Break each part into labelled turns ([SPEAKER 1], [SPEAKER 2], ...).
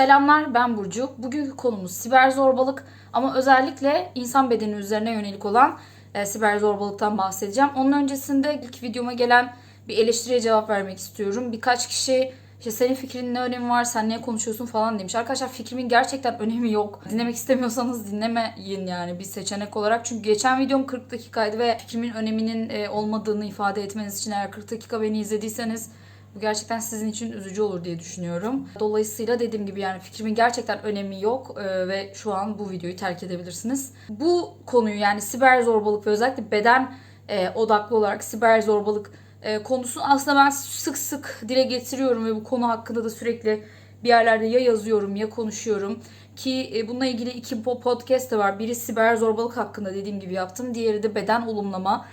[SPEAKER 1] Selamlar ben Burcu. Bugünkü konumuz siber zorbalık ama özellikle insan bedeni üzerine yönelik olan e, siber zorbalıktan bahsedeceğim. Onun öncesinde ilk videoma gelen bir eleştiriye cevap vermek istiyorum. Birkaç kişi işte senin fikrinin ne önemi var, sen niye konuşuyorsun falan demiş. Arkadaşlar fikrimin gerçekten önemi yok. Dinlemek istemiyorsanız dinlemeyin yani bir seçenek olarak. Çünkü geçen videom 40 dakikaydı ve fikrimin öneminin e, olmadığını ifade etmeniz için eğer 40 dakika beni izlediyseniz bu gerçekten sizin için üzücü olur diye düşünüyorum. Dolayısıyla dediğim gibi yani fikrimin gerçekten önemi yok e, ve şu an bu videoyu terk edebilirsiniz. Bu konuyu yani siber zorbalık ve özellikle beden e, odaklı olarak siber zorbalık e, konusunu aslında ben sık sık dile getiriyorum ve bu konu hakkında da sürekli bir yerlerde ya yazıyorum ya konuşuyorum. Ki e, bununla ilgili iki po- podcast de var. Biri siber zorbalık hakkında dediğim gibi yaptım. Diğeri de beden olumlama,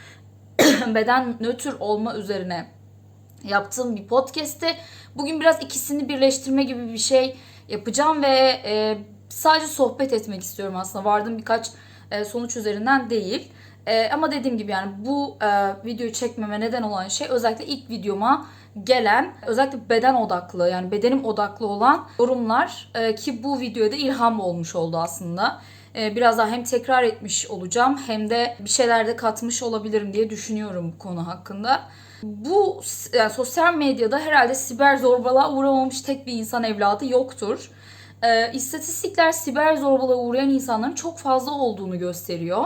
[SPEAKER 1] beden nötr olma üzerine yaptığım bir podcast'te. Bugün biraz ikisini birleştirme gibi bir şey yapacağım ve e, sadece sohbet etmek istiyorum aslında. Vardığım birkaç e, sonuç üzerinden değil. E, ama dediğim gibi yani bu e, videoyu çekmeme neden olan şey özellikle ilk videoma gelen özellikle beden odaklı yani bedenim odaklı olan yorumlar e, ki bu videoya da ilham olmuş oldu aslında. E, biraz daha hem tekrar etmiş olacağım hem de bir şeyler de katmış olabilirim diye düşünüyorum bu konu hakkında. Bu yani sosyal medyada herhalde siber zorbalığa uğramamış tek bir insan evladı yoktur. E, istatistikler siber zorbalığa uğrayan insanların çok fazla olduğunu gösteriyor.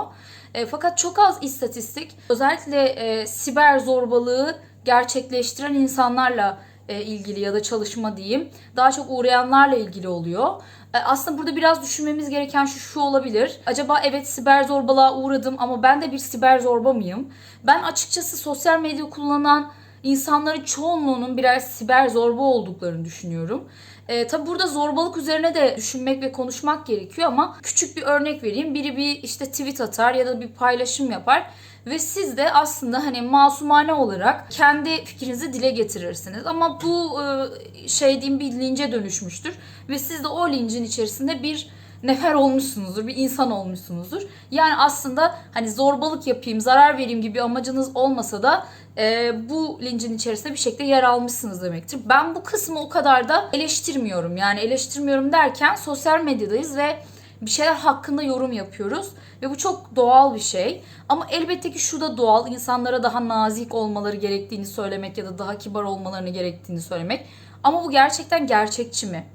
[SPEAKER 1] E, fakat çok az istatistik özellikle e, siber zorbalığı gerçekleştiren insanlarla ilgili ya da çalışma diyeyim daha çok uğrayanlarla ilgili oluyor. E, aslında burada biraz düşünmemiz gereken şu şu olabilir. Acaba evet siber zorbalığa uğradım ama ben de bir siber zorba mıyım? Ben açıkçası sosyal medya kullanan insanların çoğunluğunun birer siber zorba olduklarını düşünüyorum. E, tabi burada zorbalık üzerine de düşünmek ve konuşmak gerekiyor ama küçük bir örnek vereyim. Biri bir işte tweet atar ya da bir paylaşım yapar ve siz de aslında hani masumane olarak kendi fikrinizi dile getirirsiniz. Ama bu e, şey diyeyim bir lince dönüşmüştür ve siz de o lincin içerisinde bir nefer olmuşsunuzdur, bir insan olmuşsunuzdur. Yani aslında hani zorbalık yapayım, zarar vereyim gibi amacınız olmasa da e, bu lincin içerisinde bir şekilde yer almışsınız demektir. Ben bu kısmı o kadar da eleştirmiyorum. Yani eleştirmiyorum derken sosyal medyadayız ve bir şeyler hakkında yorum yapıyoruz ve bu çok doğal bir şey. Ama elbette ki şu da doğal. insanlara daha nazik olmaları gerektiğini söylemek ya da daha kibar olmalarını gerektiğini söylemek. Ama bu gerçekten gerçekçi mi?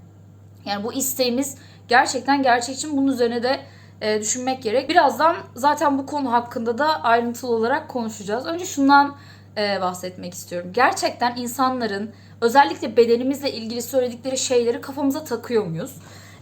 [SPEAKER 1] Yani bu isteğimiz gerçekten gerçekçi mi? Bunun üzerine de e, düşünmek gerek. Birazdan zaten bu konu hakkında da ayrıntılı olarak konuşacağız. Önce şundan e, bahsetmek istiyorum. Gerçekten insanların özellikle bedenimizle ilgili söyledikleri şeyleri kafamıza takıyor muyuz?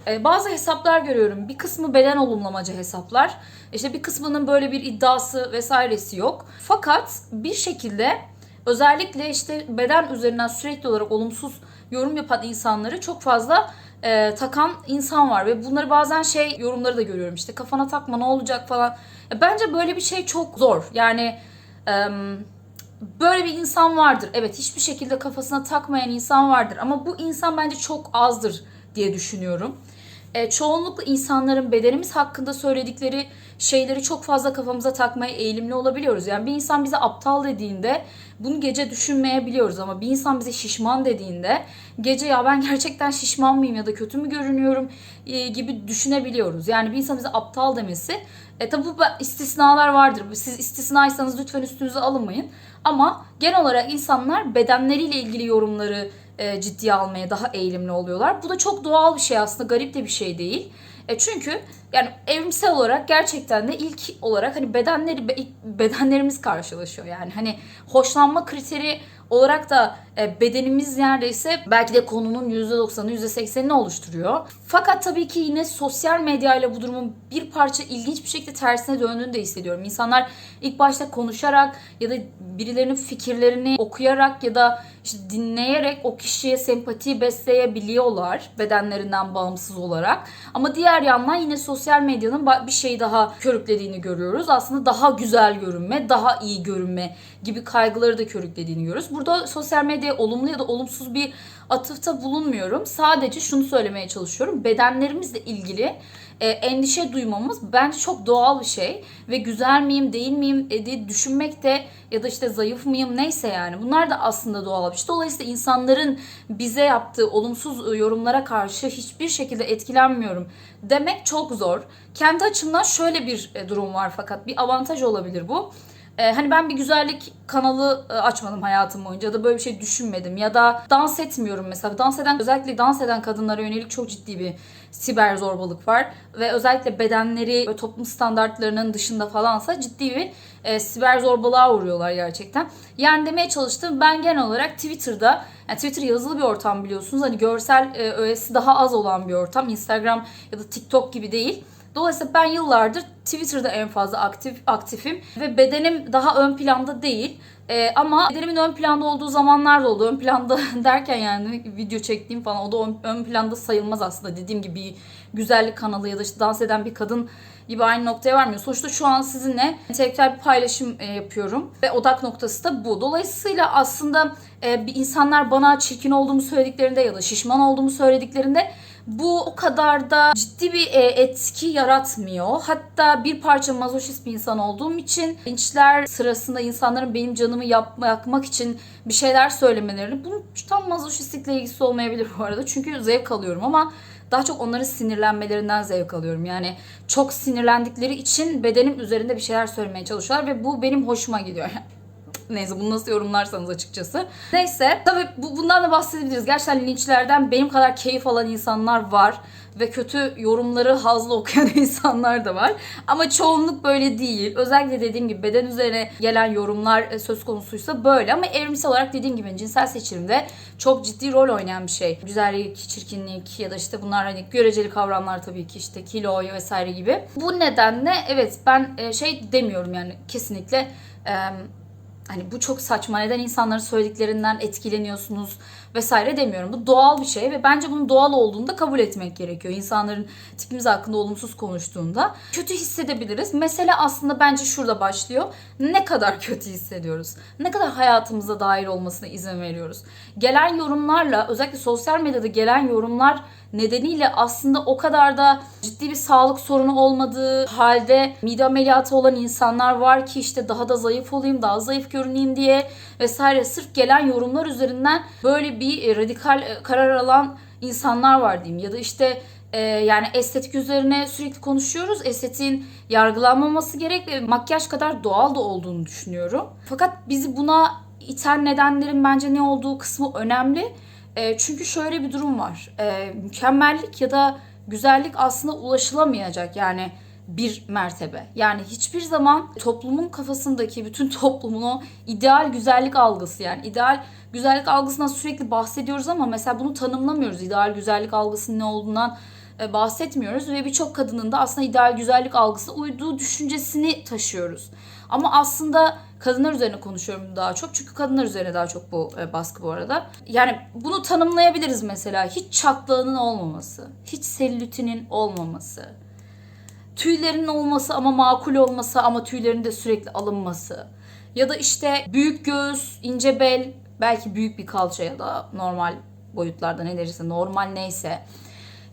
[SPEAKER 1] E, bazı hesaplar görüyorum. Bir kısmı beden olumlamacı hesaplar. İşte bir kısmının böyle bir iddiası vesairesi yok. Fakat bir şekilde özellikle işte beden üzerinden sürekli olarak olumsuz yorum yapan insanları çok fazla e, takan insan var ve bunları bazen şey yorumları da görüyorum işte kafana takma ne olacak falan. Ya bence böyle bir şey çok zor. Yani e, böyle bir insan vardır. Evet hiçbir şekilde kafasına takmayan insan vardır ama bu insan bence çok azdır diye düşünüyorum. E, çoğunlukla insanların bedenimiz hakkında söyledikleri şeyleri çok fazla kafamıza takmaya eğilimli olabiliyoruz. Yani bir insan bize aptal dediğinde bunu gece düşünmeyebiliyoruz ama bir insan bize şişman dediğinde gece ya ben gerçekten şişman mıyım ya da kötü mü görünüyorum e, gibi düşünebiliyoruz. Yani bir insan bize aptal demesi e tabi bu istisnalar vardır. Siz istisnaysanız lütfen üstünüze alınmayın. Ama genel olarak insanlar bedenleriyle ilgili yorumları e, ciddiye almaya daha eğilimli oluyorlar. Bu da çok doğal bir şey aslında garip de bir şey değil. E çünkü yani evrimsel olarak gerçekten de ilk olarak hani bedenleri be- bedenlerimiz karşılaşıyor. Yani hani hoşlanma kriteri olarak da bedenimiz neredeyse belki de konunun %90'ı %80'ini oluşturuyor. Fakat tabii ki yine sosyal medyayla bu durumun bir parça ilginç bir şekilde tersine döndüğünü de hissediyorum. İnsanlar ilk başta konuşarak ya da birilerinin fikirlerini okuyarak ya da işte dinleyerek o kişiye sempati besleyebiliyorlar bedenlerinden bağımsız olarak. Ama diğer yandan yine sosyal medyanın bir şey daha körüklediğini görüyoruz. Aslında daha güzel görünme, daha iyi görünme gibi kaygıları da körüklediğini görüyoruz. Burada sosyal medyaya olumlu ya da olumsuz bir atıfta bulunmuyorum. Sadece şunu söylemeye çalışıyorum. Bedenlerimizle ilgili e, endişe duymamız bence çok doğal bir şey ve güzel miyim değil miyim e, diye düşünmek de ya da işte zayıf mıyım neyse yani bunlar da aslında doğal bir şey. Dolayısıyla insanların bize yaptığı olumsuz e, yorumlara karşı hiçbir şekilde etkilenmiyorum demek çok zor. Kendi açımdan şöyle bir e, durum var fakat bir avantaj olabilir bu. Ee, hani ben bir güzellik kanalı e, açmadım hayatım boyunca da böyle bir şey düşünmedim ya da dans etmiyorum mesela. Dans eden özellikle dans eden kadınlara yönelik çok ciddi bir siber zorbalık var ve özellikle bedenleri toplum standartlarının dışında falansa ciddi bir e, siber zorbalığa uğruyorlar gerçekten. Yani demeye çalıştım ben genel olarak Twitter'da yani Twitter yazılı bir ortam biliyorsunuz. Hani görsel e, öğesi daha az olan bir ortam. Instagram ya da TikTok gibi değil. Dolayısıyla ben yıllardır Twitter'da en fazla aktif aktifim ve bedenim daha ön planda değil. Ee, ama bedenimin ön planda olduğu zamanlar da oldu. Ön planda derken yani video çektiğim falan o da ön, ön planda sayılmaz aslında. Dediğim gibi güzellik kanalı ya da işte dans eden bir kadın gibi aynı noktaya varmıyor. Sonuçta şu an sizinle entelektüel bir paylaşım e, yapıyorum ve odak noktası da bu. Dolayısıyla aslında e, insanlar bana çirkin olduğumu söylediklerinde ya da şişman olduğumu söylediklerinde bu o kadar da ciddi bir e, etki yaratmıyor. Hatta bir parça mazoşist bir insan olduğum için linçler sırasında insanların benim canımı yapma, yakmak için bir şeyler söylemelerini bunun tam mazoşistlikle ilgisi olmayabilir bu arada. Çünkü zevk alıyorum ama daha çok onların sinirlenmelerinden zevk alıyorum. Yani çok sinirlendikleri için bedenim üzerinde bir şeyler söylemeye çalışıyorlar ve bu benim hoşuma gidiyor. Neyse bunu nasıl yorumlarsanız açıkçası. Neyse tabii bu, bundan da bahsedebiliriz. Gerçekten linçlerden benim kadar keyif alan insanlar var. Ve kötü yorumları hazlı okuyan insanlar da var. Ama çoğunluk böyle değil. Özellikle dediğim gibi beden üzerine gelen yorumlar e, söz konusuysa böyle. Ama evrimsel olarak dediğim gibi cinsel seçilimde çok ciddi rol oynayan bir şey. Güzellik, çirkinlik ya da işte bunlar hani göreceli kavramlar tabii ki işte kilo vesaire gibi. Bu nedenle evet ben e, şey demiyorum yani kesinlikle hani bu çok saçma neden insanların söylediklerinden etkileniyorsunuz vesaire demiyorum. Bu doğal bir şey ve bence bunun doğal olduğunu da kabul etmek gerekiyor. İnsanların tipimiz hakkında olumsuz konuştuğunda kötü hissedebiliriz. Mesele aslında bence şurada başlıyor. Ne kadar kötü hissediyoruz? Ne kadar hayatımıza dair olmasına izin veriyoruz? Gelen yorumlarla özellikle sosyal medyada gelen yorumlar nedeniyle aslında o kadar da ciddi bir sağlık sorunu olmadığı halde mide ameliyatı olan insanlar var ki işte daha da zayıf olayım, daha zayıf görüneyim diye vesaire sırf gelen yorumlar üzerinden böyle bir e, radikal e, karar alan insanlar var diyeyim ya da işte e, yani estetik üzerine sürekli konuşuyoruz. Estetiğin yargılanmaması gerek ve makyaj kadar doğal da olduğunu düşünüyorum. Fakat bizi buna iten nedenlerin bence ne olduğu kısmı önemli. E, çünkü şöyle bir durum var. E, mükemmellik ya da güzellik aslında ulaşılamayacak yani bir mertebe. Yani hiçbir zaman toplumun kafasındaki bütün toplumun o ideal güzellik algısı yani ideal güzellik algısından sürekli bahsediyoruz ama mesela bunu tanımlamıyoruz. İdeal güzellik algısının ne olduğundan bahsetmiyoruz ve birçok kadının da aslında ideal güzellik algısına uyduğu düşüncesini taşıyoruz. Ama aslında kadınlar üzerine konuşuyorum daha çok. Çünkü kadınlar üzerine daha çok bu e, baskı bu arada. Yani bunu tanımlayabiliriz mesela. Hiç çatlağının olmaması, hiç selülitinin olmaması, tüylerin olması ama makul olması ama tüylerin de sürekli alınması. Ya da işte büyük göğüs, ince bel, belki büyük bir kalça ya da normal boyutlarda ne derse normal neyse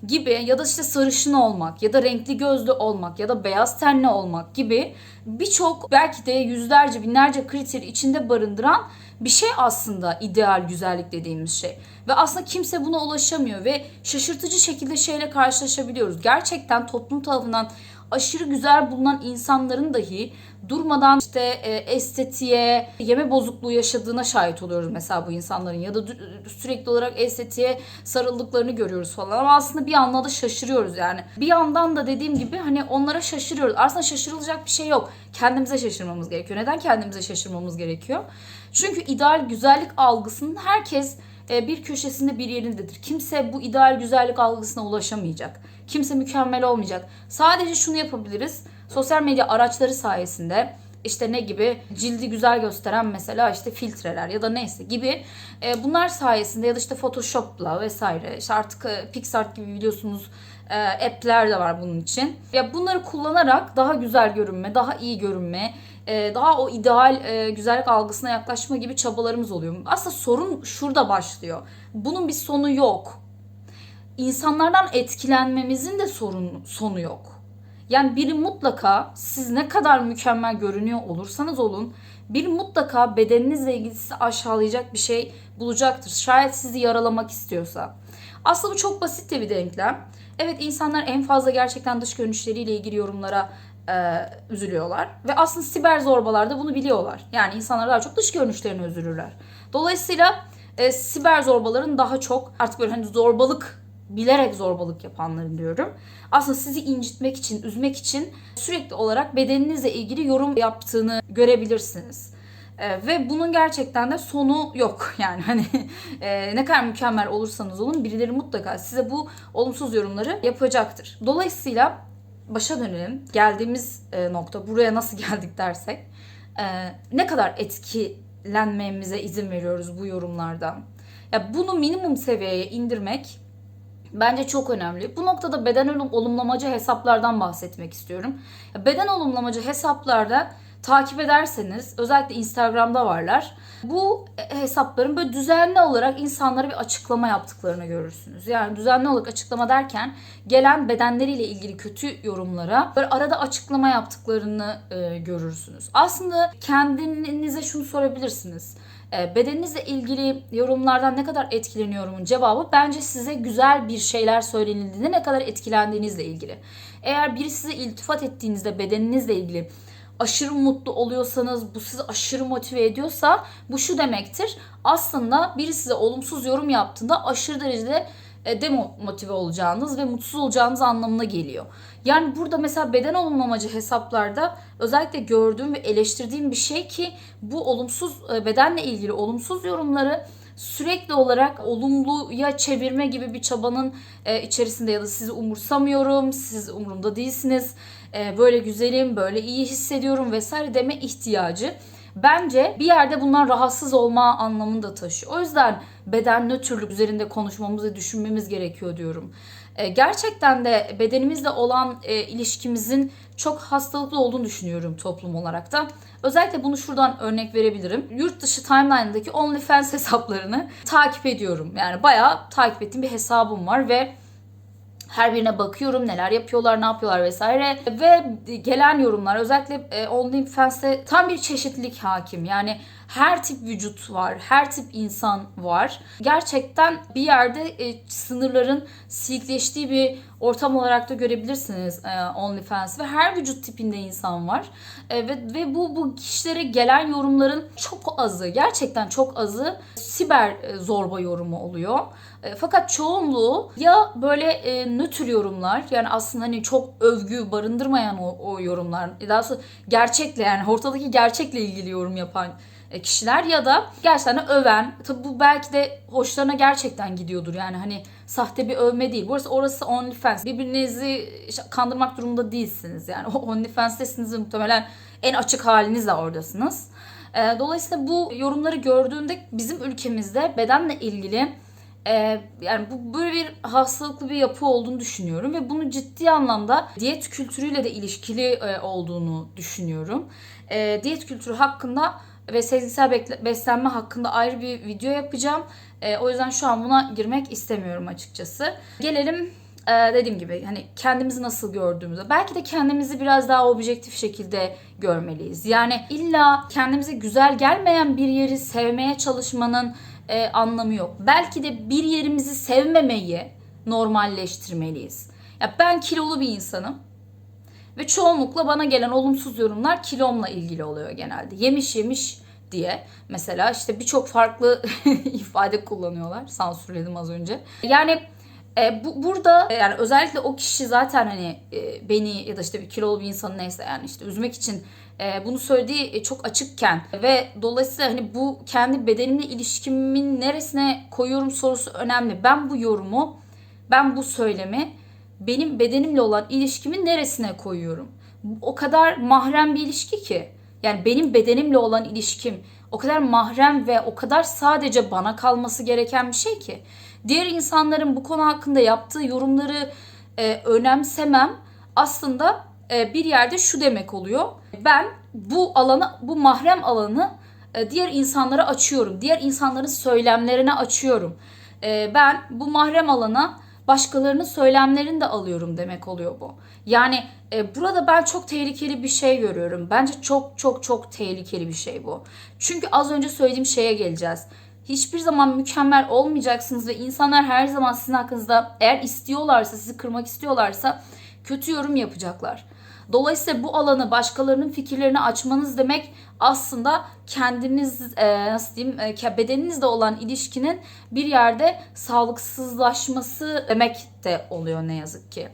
[SPEAKER 1] gibi ya da işte sarışın olmak ya da renkli gözlü olmak ya da beyaz tenli olmak gibi birçok belki de yüzlerce binlerce kriteri içinde barındıran bir şey aslında ideal güzellik dediğimiz şey. Ve aslında kimse buna ulaşamıyor ve şaşırtıcı şekilde şeyle karşılaşabiliyoruz. Gerçekten toplum tarafından aşırı güzel bulunan insanların dahi durmadan işte e, estetiğe, yeme bozukluğu yaşadığına şahit oluyoruz mesela bu insanların ya da sürekli olarak estetiğe sarıldıklarını görüyoruz falan ama aslında bir yandan da şaşırıyoruz yani. Bir yandan da dediğim gibi hani onlara şaşırıyoruz. Aslında şaşırılacak bir şey yok. Kendimize şaşırmamız gerekiyor. Neden kendimize şaşırmamız gerekiyor? Çünkü ideal güzellik algısının herkes bir köşesinde bir yerindedir. Kimse bu ideal güzellik algısına ulaşamayacak. Kimse mükemmel olmayacak. Sadece şunu yapabiliriz. Sosyal medya araçları sayesinde işte ne gibi cildi güzel gösteren mesela işte filtreler ya da neyse gibi e, bunlar sayesinde ya da işte Photoshop'la vesaire işte artık e, PixArt gibi biliyorsunuz e, app'ler de var bunun için. Ya bunları kullanarak daha güzel görünme, daha iyi görünme, e, daha o ideal e, güzellik algısına yaklaşma gibi çabalarımız oluyor. Aslında sorun şurada başlıyor. Bunun bir sonu yok. insanlardan etkilenmemizin de sorun sonu yok. Yani biri mutlaka siz ne kadar mükemmel görünüyor olursanız olun bir mutlaka bedeninizle ilgili sizi aşağılayacak bir şey bulacaktır. Şayet sizi yaralamak istiyorsa. Aslında bu çok basit de bir denklem. Evet insanlar en fazla gerçekten dış görünüşleriyle ilgili yorumlara e, üzülüyorlar. Ve aslında siber zorbalar da bunu biliyorlar. Yani insanlar daha çok dış görünüşlerine üzülürler. Dolayısıyla e, siber zorbaların daha çok artık böyle hani zorbalık bilerek zorbalık yapanların diyorum. Aslında sizi incitmek için, üzmek için sürekli olarak bedeninizle ilgili yorum yaptığını görebilirsiniz. Ee, ve bunun gerçekten de sonu yok. Yani hani e, ne kadar mükemmel olursanız olun birileri mutlaka size bu olumsuz yorumları yapacaktır. Dolayısıyla başa dönelim. Geldiğimiz e, nokta buraya nasıl geldik dersek e, ne kadar etkilenmemize izin veriyoruz bu yorumlardan. Ya bunu minimum seviyeye indirmek bence çok önemli. Bu noktada beden olum- olumlamacı hesaplardan bahsetmek istiyorum. Beden olumlamacı hesaplarda takip ederseniz özellikle Instagram'da varlar. Bu hesapların böyle düzenli olarak insanlara bir açıklama yaptıklarını görürsünüz. Yani düzenli olarak açıklama derken gelen bedenleriyle ilgili kötü yorumlara böyle arada açıklama yaptıklarını e, görürsünüz. Aslında kendinize şunu sorabilirsiniz. E, bedeninizle ilgili yorumlardan ne kadar etkileniyorumun cevabı bence size güzel bir şeyler söylenildiğinde ne kadar etkilendiğinizle ilgili. Eğer biri size iltifat ettiğinizde bedeninizle ilgili aşırı mutlu oluyorsanız, bu sizi aşırı motive ediyorsa bu şu demektir. Aslında biri size olumsuz yorum yaptığında aşırı derecede e, demotive olacağınız ve mutsuz olacağınız anlamına geliyor. Yani burada mesela beden olumlamacı hesaplarda özellikle gördüğüm ve eleştirdiğim bir şey ki bu olumsuz e, bedenle ilgili olumsuz yorumları sürekli olarak olumluya çevirme gibi bir çabanın e, içerisinde ya da sizi umursamıyorum, siz umurumda değilsiniz, e, böyle güzelim, böyle iyi hissediyorum vesaire deme ihtiyacı bence bir yerde bundan rahatsız olma anlamında taşıyor. O yüzden beden nötrlük üzerinde konuşmamızı düşünmemiz gerekiyor diyorum. E, gerçekten de bedenimizle olan e, ilişkimizin çok hastalıklı olduğunu düşünüyorum toplum olarak da. Özellikle bunu şuradan örnek verebilirim. Yurt dışı timeline'daki OnlyFans hesaplarını takip ediyorum. Yani bayağı takip ettiğim bir hesabım var ve her birine bakıyorum neler yapıyorlar, ne yapıyorlar vesaire. Ve gelen yorumlar özellikle e, OnlyFans'te tam bir çeşitlilik hakim. Yani her tip vücut var, her tip insan var. Gerçekten bir yerde e, sınırların silikleştiği bir ortam olarak da görebilirsiniz e, OnlyFans ve her vücut tipinde insan var. E, ve ve bu bu kişilere gelen yorumların çok azı, gerçekten çok azı siber e, zorba yorumu oluyor. E, fakat çoğunluğu ya böyle e, nötr yorumlar yani aslında hani çok övgü barındırmayan o, o yorumlar daha sonra gerçekle yani ortadaki gerçekle ilgili yorum yapan kişiler ya da gerçekten öven. Tabi bu belki de hoşlarına gerçekten gidiyordur. Yani hani sahte bir övme değil. Burası orası OnlyFans. Birbirinizi kandırmak durumunda değilsiniz. Yani o OnlyFans'tesiniz muhtemelen en açık halinizle oradasınız. E, Dolayısıyla bu yorumları gördüğünde bizim ülkemizde bedenle ilgili e, yani bu böyle bir hastalıklı bir yapı olduğunu düşünüyorum ve bunu ciddi anlamda diyet kültürüyle de ilişkili e, olduğunu düşünüyorum. E, diyet kültürü hakkında ve sezgisel beslenme hakkında ayrı bir video yapacağım. E, o yüzden şu an buna girmek istemiyorum açıkçası. Gelelim e, dediğim gibi hani kendimizi nasıl gördüğümüze. Belki de kendimizi biraz daha objektif şekilde görmeliyiz. Yani illa kendimize güzel gelmeyen bir yeri sevmeye çalışmanın e, anlamı yok. Belki de bir yerimizi sevmemeyi normalleştirmeliyiz. Ya ben kilolu bir insanım. Ve çoğunlukla bana gelen olumsuz yorumlar kilomla ilgili oluyor genelde. Yemiş yemiş diye mesela işte birçok farklı ifade kullanıyorlar. Sansürledim az önce. Yani e, bu burada e, yani özellikle o kişi zaten hani e, beni ya da işte bir kilolu bir insanı neyse yani işte üzmek için e, bunu söylediği e, çok açıkken ve dolayısıyla hani bu kendi bedenimle ilişkimin neresine koyuyorum sorusu önemli. Ben bu yorumu, ben bu söylemi benim bedenimle olan ilişkimin neresine koyuyorum? O kadar mahrem bir ilişki ki. Yani benim bedenimle olan ilişkim o kadar mahrem ve o kadar sadece bana kalması gereken bir şey ki. Diğer insanların bu konu hakkında yaptığı yorumları e, önemsemem aslında e, bir yerde şu demek oluyor. Ben bu alanı, bu mahrem alanı e, diğer insanlara açıyorum. Diğer insanların söylemlerine açıyorum. E, ben bu mahrem alana başkalarının söylemlerini de alıyorum demek oluyor bu. Yani e, burada ben çok tehlikeli bir şey görüyorum. Bence çok çok çok tehlikeli bir şey bu. Çünkü az önce söylediğim şeye geleceğiz. Hiçbir zaman mükemmel olmayacaksınız ve insanlar her zaman sizin hakkınızda eğer istiyorlarsa, sizi kırmak istiyorlarsa kötü yorum yapacaklar. Dolayısıyla bu alanı başkalarının fikirlerini açmanız demek aslında kendiniz e, nasıl diyeyim e, bedeninizle olan ilişkinin bir yerde sağlıksızlaşması demek de oluyor ne yazık ki.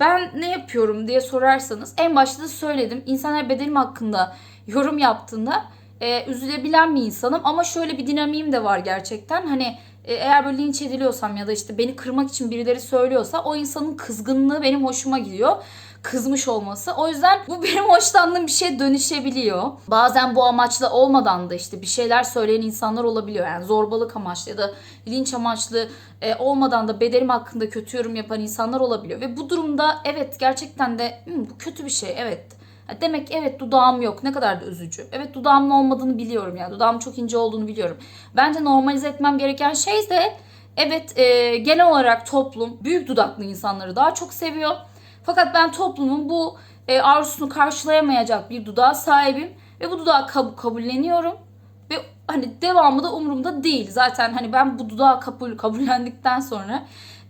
[SPEAKER 1] Ben ne yapıyorum diye sorarsanız en başta da söyledim. İnsanlar bedenim hakkında yorum yaptığında e, üzülebilen bir insanım ama şöyle bir dinamiğim de var gerçekten. Hani e, eğer böyle linç ediliyorsam ya da işte beni kırmak için birileri söylüyorsa o insanın kızgınlığı benim hoşuma gidiyor kızmış olması. O yüzden bu benim hoşlandığım bir şeye dönüşebiliyor. Bazen bu amaçla olmadan da işte bir şeyler söyleyen insanlar olabiliyor. Yani zorbalık amaçlı ya da linç amaçlı e, olmadan da bedenim hakkında kötü yorum yapan insanlar olabiliyor. Ve bu durumda evet gerçekten de "Hmm, bu kötü bir şey evet. Demek evet dudağım yok. Ne kadar da üzücü. Evet dudağımın olmadığını biliyorum yani. Dudağım çok ince olduğunu biliyorum. Bence normalize etmem gereken şey de evet e, genel olarak toplum büyük dudaklı insanları daha çok seviyor. Fakat ben toplumun bu e, arzusunu karşılayamayacak bir dudağa sahibim ve bu dudağı kab- kabulleniyorum ve hani devamı da umurumda değil. Zaten hani ben bu dudağı kabul kabullendikten sonra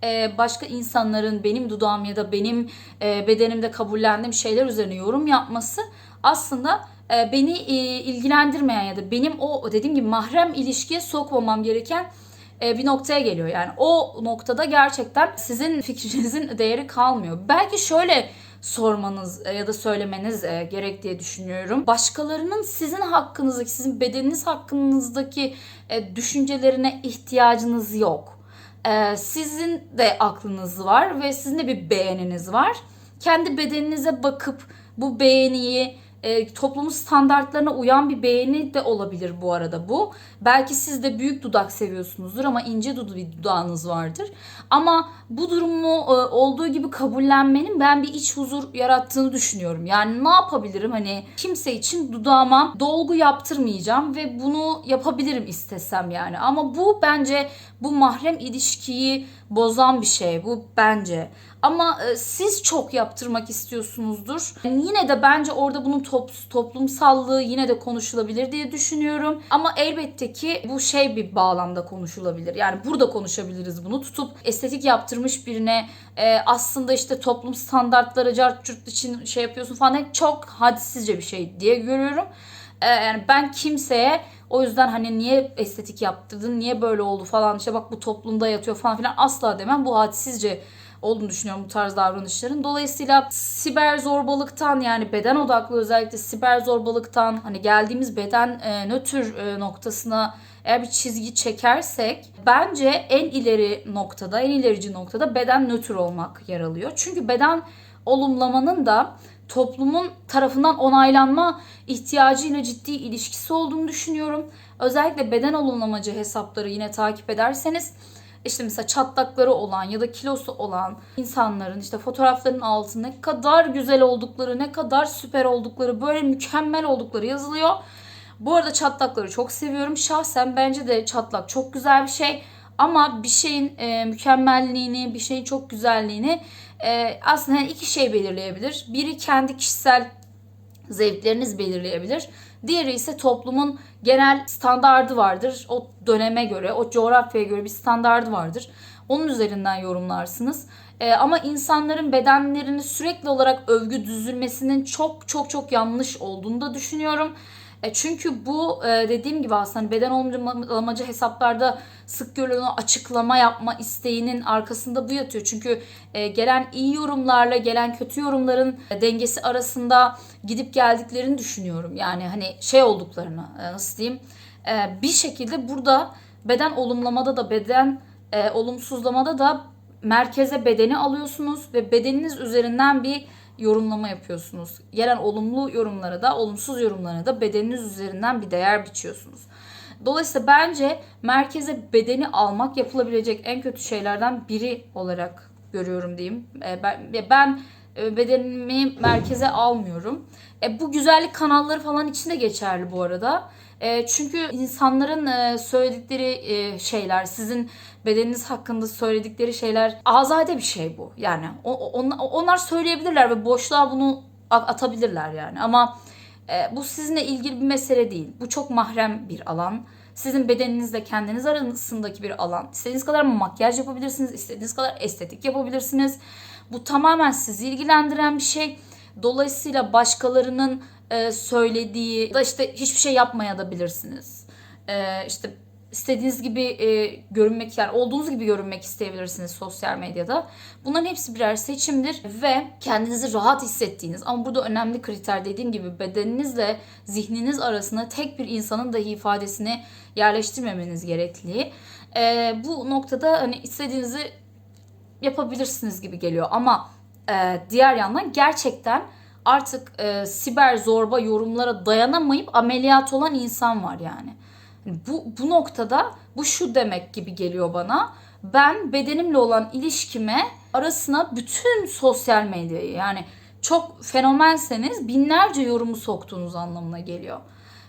[SPEAKER 1] e, başka insanların benim dudağım ya da benim e, bedenimde kabullendiğim şeyler üzerine yorum yapması aslında e, beni e, ilgilendirmeyen ya da benim o dediğim gibi mahrem ilişkiye sokmamam gereken bir noktaya geliyor. Yani o noktada gerçekten sizin fikrinizin değeri kalmıyor. Belki şöyle sormanız e, ya da söylemeniz e, gerek diye düşünüyorum. Başkalarının sizin hakkınızdaki, sizin bedeniniz hakkınızdaki düşüncelerine ihtiyacınız yok. Sizin de aklınız var ve sizin de bir beğeniniz var. Kendi bedeninize bakıp bu beğeniyi e, toplumun standartlarına uyan bir beğeni de olabilir bu arada bu. Belki siz de büyük dudak seviyorsunuzdur ama ince dudu bir dudağınız vardır. Ama bu durumu e, olduğu gibi kabullenmenin ben bir iç huzur yarattığını düşünüyorum. Yani ne yapabilirim hani kimse için dudağıma dolgu yaptırmayacağım ve bunu yapabilirim istesem yani. Ama bu bence bu mahrem ilişkiyi bozan bir şey bu bence. Ama e, siz çok yaptırmak istiyorsunuzdur. Yine de bence orada bunun top, toplumsallığı yine de konuşulabilir diye düşünüyorum. Ama elbette ki bu şey bir bağlamda konuşulabilir. Yani burada konuşabiliriz bunu. Tutup estetik yaptırmış birine e, aslında işte toplum standartları cart için şey yapıyorsun falan çok hadisizce bir şey diye görüyorum. E, yani ben kimseye o yüzden hani niye estetik yaptırdın, niye böyle oldu falan işte bak bu toplumda yatıyor falan filan asla demem. Bu hadisizce olduğunu düşünüyorum bu tarz davranışların. Dolayısıyla siber zorbalıktan yani beden odaklı özellikle siber zorbalıktan hani geldiğimiz beden e, nötr e, noktasına eğer bir çizgi çekersek bence en ileri noktada, en ilerici noktada beden nötr olmak yer alıyor. Çünkü beden olumlamanın da toplumun tarafından onaylanma ihtiyacıyla ciddi ilişkisi olduğunu düşünüyorum. Özellikle beden olumlamacı hesapları yine takip ederseniz işte mesela çatlakları olan ya da kilosu olan insanların işte fotoğrafların altında ne kadar güzel oldukları, ne kadar süper oldukları, böyle mükemmel oldukları yazılıyor. Bu arada çatlakları çok seviyorum. Şahsen bence de çatlak çok güzel bir şey. Ama bir şeyin e, mükemmelliğini, bir şeyin çok güzelliğini e, aslında iki şey belirleyebilir. Biri kendi kişisel zevkleriniz belirleyebilir. Diğeri ise toplumun genel standardı vardır. O döneme göre, o coğrafyaya göre bir standardı vardır. Onun üzerinden yorumlarsınız. Ee, ama insanların bedenlerini sürekli olarak övgü düzülmesinin çok çok çok yanlış olduğunu da düşünüyorum. E, çünkü bu e, dediğim gibi aslında hani beden olumlamacı hesaplarda sık görülen açıklama yapma isteğinin arkasında bu yatıyor. Çünkü e, gelen iyi yorumlarla gelen kötü yorumların dengesi arasında gidip geldiklerini düşünüyorum. Yani hani şey olduklarını nasıl diyeyim bir şekilde burada beden olumlamada da beden olumsuzlamada da merkeze bedeni alıyorsunuz ve bedeniniz üzerinden bir yorumlama yapıyorsunuz. Gelen olumlu yorumlara da olumsuz yorumlara da bedeniniz üzerinden bir değer biçiyorsunuz. Dolayısıyla bence merkeze bedeni almak yapılabilecek en kötü şeylerden biri olarak görüyorum diyeyim. E, ben, ben e, bedenimi merkeze almıyorum. E, bu güzellik kanalları falan için de geçerli bu arada. E, çünkü insanların e, söyledikleri e, şeyler, sizin bedeniniz hakkında söyledikleri şeyler azade bir şey bu. Yani o- o- on- onlar söyleyebilirler ve boşluğa bunu atabilirler yani. Ama e, bu sizinle ilgili bir mesele değil. Bu çok mahrem bir alan. Sizin bedeninizle kendiniz arasındaki bir alan. İstediğiniz kadar makyaj yapabilirsiniz, istediğiniz kadar estetik yapabilirsiniz. Bu tamamen sizi ilgilendiren bir şey. Dolayısıyla başkalarının e, söylediği da işte hiçbir şey yapmaya da bilirsiniz. E, işte istediğiniz gibi e, görünmek yani olduğunuz gibi görünmek isteyebilirsiniz sosyal medyada. Bunların hepsi birer seçimdir ve kendinizi rahat hissettiğiniz ama burada önemli kriter dediğim gibi bedeninizle zihniniz arasında tek bir insanın dahi ifadesini yerleştirmemeniz gerekli. E, bu noktada hani istediğinizi yapabilirsiniz gibi geliyor ama e, diğer yandan gerçekten artık e, siber zorba yorumlara dayanamayıp ameliyat olan insan var yani. Bu, bu noktada bu şu demek gibi geliyor bana. Ben bedenimle olan ilişkime arasına bütün sosyal medyayı yani çok fenomenseniz binlerce yorumu soktuğunuz anlamına geliyor.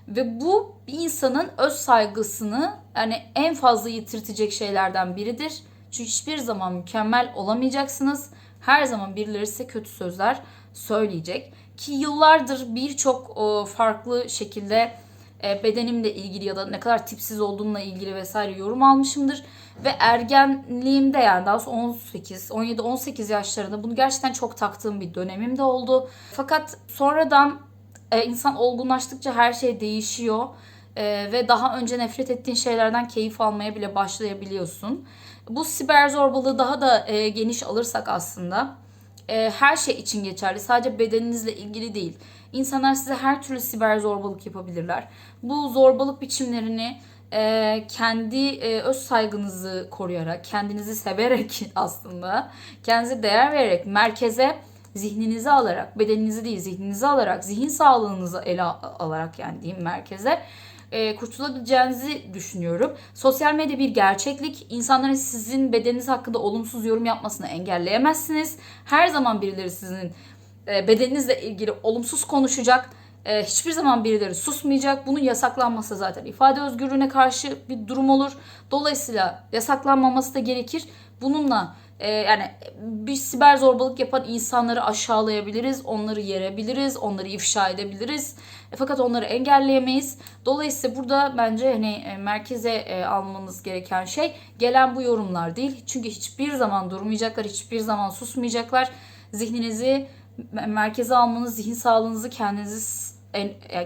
[SPEAKER 1] Ve bu bir insanın öz saygısını yani en fazla yitirtecek şeylerden biridir. Çünkü hiçbir zaman mükemmel olamayacaksınız. Her zaman birileri size kötü sözler söyleyecek. Ki yıllardır birçok farklı şekilde bedenimle ilgili ya da ne kadar tipsiz olduğumla ilgili vesaire yorum almışımdır. Ve ergenliğimde yani daha sonra 18, 17, 18 yaşlarında bunu gerçekten çok taktığım bir dönemim de oldu. Fakat sonradan e, insan olgunlaştıkça her şey değişiyor. E, ve daha önce nefret ettiğin şeylerden keyif almaya bile başlayabiliyorsun. Bu siber zorbalığı daha da e, geniş alırsak aslında e, her şey için geçerli. Sadece bedeninizle ilgili değil. İnsanlar size her türlü siber zorbalık yapabilirler. Bu zorbalık biçimlerini e, kendi e, öz saygınızı koruyarak, kendinizi severek aslında, kendinize değer vererek merkeze zihninizi alarak, bedeninizi değil zihninizi alarak, zihin sağlığınızı ele alarak yani diyeyim merkeze e, kurtulabileceğinizi düşünüyorum. Sosyal medya bir gerçeklik. İnsanların sizin bedeniniz hakkında olumsuz yorum yapmasını engelleyemezsiniz. Her zaman birileri sizin e, bedeninizle ilgili olumsuz konuşacak. E, hiçbir zaman birileri susmayacak. Bunun yasaklanması zaten ifade özgürlüğüne karşı bir durum olur. Dolayısıyla yasaklanmaması da gerekir. Bununla e, yani bir siber zorbalık yapan insanları aşağılayabiliriz, onları yerebiliriz, onları ifşa edebiliriz. Fakat onları engelleyemeyiz. Dolayısıyla burada bence hani merkeze almanız gereken şey gelen bu yorumlar değil. Çünkü hiçbir zaman durmayacaklar, hiçbir zaman susmayacaklar. Zihninizi merkeze almanız, zihin sağlığınızı kendinizi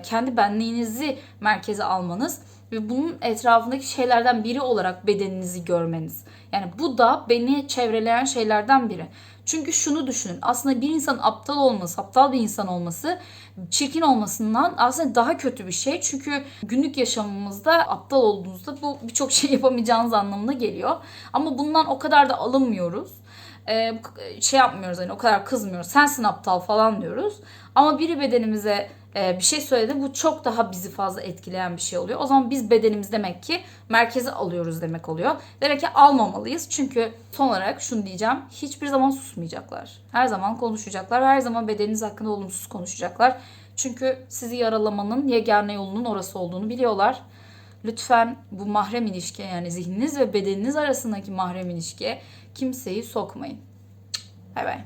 [SPEAKER 1] kendi benliğinizi merkeze almanız ve bunun etrafındaki şeylerden biri olarak bedeninizi görmeniz. Yani bu da beni çevreleyen şeylerden biri. Çünkü şunu düşünün. Aslında bir insanın aptal olması, aptal bir insan olması çirkin olmasından aslında daha kötü bir şey. Çünkü günlük yaşamımızda aptal olduğunuzda bu birçok şey yapamayacağınız anlamına geliyor. Ama bundan o kadar da alınmıyoruz e, şey yapmıyoruz hani o kadar kızmıyoruz. Sensin aptal falan diyoruz. Ama biri bedenimize e, bir şey söyledi. Bu çok daha bizi fazla etkileyen bir şey oluyor. O zaman biz bedenimiz demek ki merkeze alıyoruz demek oluyor. Demek ki almamalıyız. Çünkü son olarak şunu diyeceğim. Hiçbir zaman susmayacaklar. Her zaman konuşacaklar. Her zaman bedeniniz hakkında olumsuz konuşacaklar. Çünkü sizi yaralamanın yegane yolunun orası olduğunu biliyorlar. Lütfen bu mahrem ilişki yani zihniniz ve bedeniniz arasındaki mahrem ilişkiye kimseyi sokmayın. Bay bay.